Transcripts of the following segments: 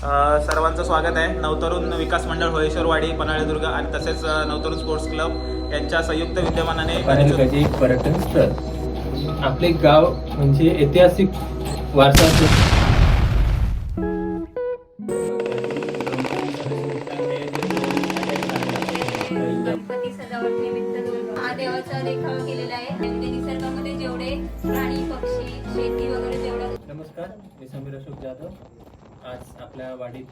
सर्वांचं स्वागत आहे. नवतरुण विकास मंडळ होळेश्वरवाडी पन्हाळेदुर्ग आणि तसेच नवतरुण स्पोर्ट्स क्लब यांच्या संयुक्त विद्यमानाने पर्यटन स्थळ. आपले गाव म्हणजे ऐतिहासिक वारसा असलेले- गणपती सजावट निमित्त हा देवाचा देखावा केलेला आहे. त्यामध्ये निसर्गामध्ये जेवढे प्राणी पक्षी शेती वगैरे जेवढं नमस्कार मी समीर अशोक जाधव. आज आपल्या वाडीत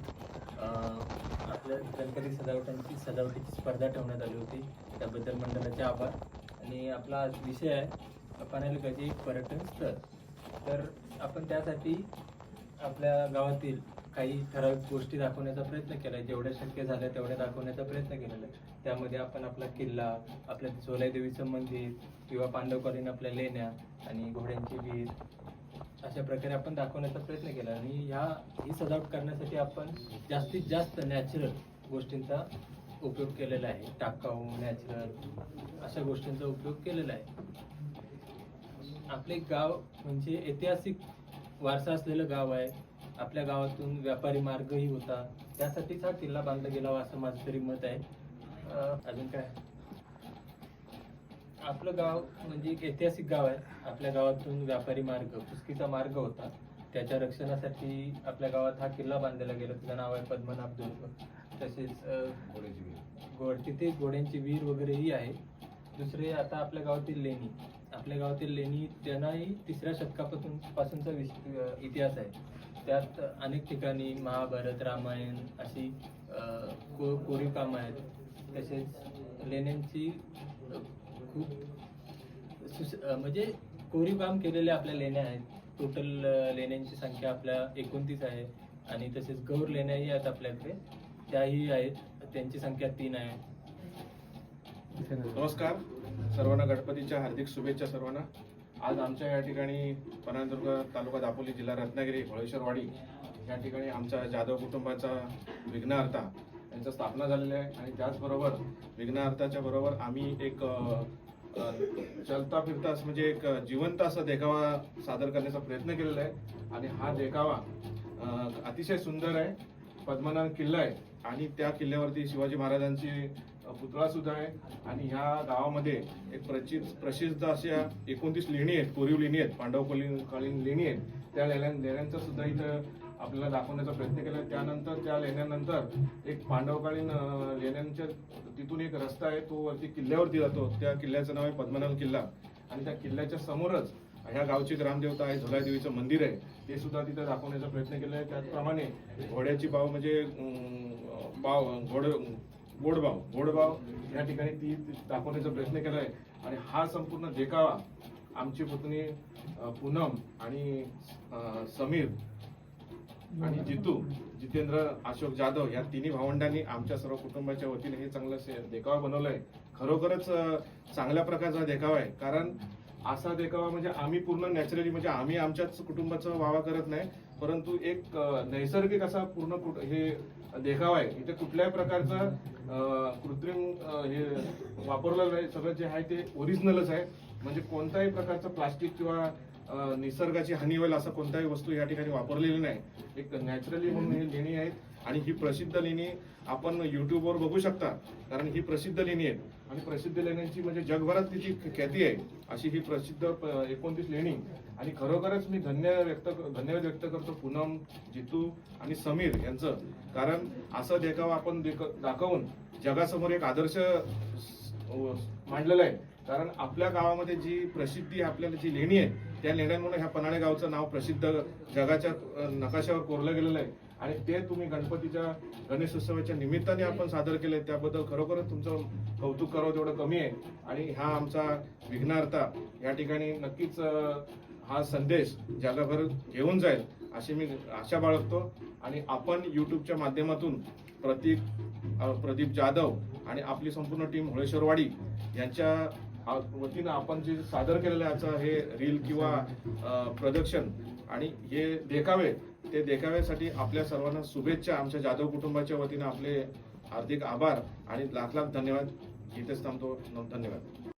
आपल्या गणपती सजावटांची सजावटीची स्पर्धा ठेवण्यात आली होती. त्याबद्दल मंडळाचे आभार. आणि आपला आज विषय आहे पाण्यालुकाचे पर्यटन स्थळ. तर आपण त्यासाठी आपल्या गावातील काही ठराविक गोष्टी दाखवण्याचा प्रयत्न केला आहे जेवढ्या शक्य झाल्या तेवढ्या दाखवण्याचा प्रयत्न केलेला आहे. त्यामध्ये आपण आपला किल्ला आपल्या सोलाई देवीचं मंदिर किंवा पांडवकालीन आपल्या लेण्या आणि घोड्यांची वीर अशा प्रकारे आपण दाखवण्याचा प्रयत्न केला. आणि ह्या ही सजावट करण्यासाठी आपण जास्तीत जास्त नॅचरल गोष्टींचा उपयोग केलेला आहे. टाकाऊ नॅचरल अशा गोष्टींचा उपयोग केलेला आहे. आपले गाव म्हणजे ऐतिहासिक वारसा असलेलं गाव आहे. आपल्या गावातून व्यापारी मार्गही होता. त्यासाठीच हा किल्ला बांधला गेला असं माझं तरी मत आहे. अजून काय? आपलं गाव म्हणजे एक ऐतिहासिक गाव आहे. आपल्या गावातून व्यापारी मार्ग पुस्कीचा मार्ग होता. त्याच्या रक्षणासाठी आपल्या गावात हा किल्ला बांधलेला गेला. त्याचं नाव आहे पद्मनाभ दुर्ग. तसेच अं, घोड तिथे घोड्यांची विहीर वगैरेही आहे. दुसरे आता आपल्या गावातील लेणी. आपल्या गावातील लेणी त्यांनाही तिसऱ्या शतकापासून पासूनचा विस- अं, इतिहास आहे. त्यात अनेक ठिकाणी महाभारत रामायण अशी को कोरीव कामं आहेत. तसेच लेण्यांची खूप सुस- म्हणजे कोरीव काम केलेले आपल्या लेण्या आहेत. टोटल लेण्यांची संख्या आपल्या एकोणतीस आहे आणि तसेच गौर लेण्याही आहेत आपल्याकडे. त्याही आहेत. त्यांची संख्या तीन आहे. नमस्कार. सर्वांना गणपतीच्या हार्दिक शुभेच्छा सर्वांना. आज आमच्या या ठिकाणी पन्हाळदुर्ग तालुका दापोली जिल्हा रत्नागिरी होळेश्वरवाडी या ठिकाणी आमच्या जाधव कुटुंबाचा विघ्नहर्ता यांचा स्थापना झालेल्या आहे. आणि त्याचबरोबर विघ्नहर्ताच्या बरोबर आम्ही एक चलता फिरताच म्हणजे एक जिवंत असा देखावा सादर करण्याचा प्रयत्न केलेला आहे. आणि हा देखावा अतिशय सुंदर आहे. पद्मनाभ किल्ला आहे. आणि त्या किल्ल्यावरती शिवाजी महाराजांची पुतळा सुद्धा आहे. आणि ह्या गावामध्ये एक प्रचित प्रसिद्ध अशा एकोणतीस लेणी आहेत. कोरीव लेणी आहेत. पांडवकालीन कालीन लेणी आहेत. त्या लेण्या लेण्यांचा सुद्धा इथं आपल्याला दाखवण्याचा प्रयत्न केला. त्यानंतर त्या लेण्यानंतर एक पांडवकालीन लेण्यांच्या तिथून एक रस्ता आहे तो वरती किल्ल्यावरती जातो. त्या किल्ल्याचं नाव आहे पद्मनाभ किल्ला. आणि त्या किल्ल्याच्या समोरच ह्या गावची ग्रामदेवता आहे झुला देवीचं मंदिर आहे. ते सुद्धा तिथं दाखवण्याचा प्रयत्न केला आहे. त्याचप्रमाणे घोड्याची बाव म्हणजे बाव घोड गोडबाव गोडबाव या ठिकाणी ती दाखवण्याचा प्रयत्न केला आहे. आणि हा संपूर्ण देखावा आमची पत्नी पूनम आणि समीर आणि जितू जितेंद्र अशोक जाधव या तिन्ही भावंडांनी आमच्या सर्व कुटुंबाच्या वतीने हे चांगलं देखावा देखावा आहे खरोखरच चांगल्या प्रकारचा देखावा आहे. कारण असा देखावा म्हणजे आम्ही पूर्ण नॅचरली म्हणजे आम्ही आमच्याच कुटुंबाचा वावा करत नाही परंतु एक नैसर्गिक असा पूर्ण हे देखावा आहे. इथे कुठल्याही प्रकारचं कृत्रिम हे वापरलेलं नाही. सगळं जे आहे ते ओरिजिनलच आहे. म्हणजे कोणत्याही प्रकारचं प्लास्टिक किंवा निसर्गाची हानी होईल असं कोणत्याही वस्तू या ठिकाणी वापरलेली नाही. एक नॅचरली म्हणून ही लेणी आहेत. आणि ही प्रसिद्ध लेणी आपण युट्यूबवर बघू शकता. कारण ही प्रसिद्ध लेणी आहेत. आणि प्रसिद्ध लेण्यांची म्हणजे जगभरात तिची ख्याती आहे. अशी ही प्रसिद्ध प- एकोणतीस लेणी. आणि खरोखरच मी धन्य व्यक्त धन्यवाद व्यक्त करतो पूनम जितू आणि समीर यांचं. कारण असं देखावा आपण देख- दाखवून जगासमोर एक आदर्श मांडलेला मांडलेलं आहे. कारण आपल्या गावामध्ये जी प्रसिद्धी आपल्याला जी लेणी आहे त्या लेण्यांमुळे ह्या पन्हाळे गावचं नाव प्रसिद्ध जगाच्या नकाशावर कोरलं गेलेलं आहे. आणि ते तुम्ही गणपतीच्या गणेशोत्सवाच्या निमित्ताने आपण सादर केले त्याबद्दल खरोखरच तुमचं कौतुक करावं तेवढं कमी आहे. आणि हा आमचा विघ्नार्था या ठिकाणी नक्कीच हा संदेश जगाभर घेऊन जाईल अशी मी आशा बाळगतो. आणि आपण युट्यूबच्या माध्यमातून प्रतीक प्रदीप जाधव आणि आपली संपूर्ण टीम होळेश्वरवाडी यांच्या वतीनं आपण जे सादर केलेलं याचं हे रील किंवा प्रदर्शन आणि हे देखावे ते देखाव्यासाठी आपल्या सर्वांना शुभेच्छा. आमच्या जाधव कुटुंबाच्या वतीनं आपले हार्दिक आभार आणि लाख लाख धन्यवाद. इथेच थांबतो धन्यवाद.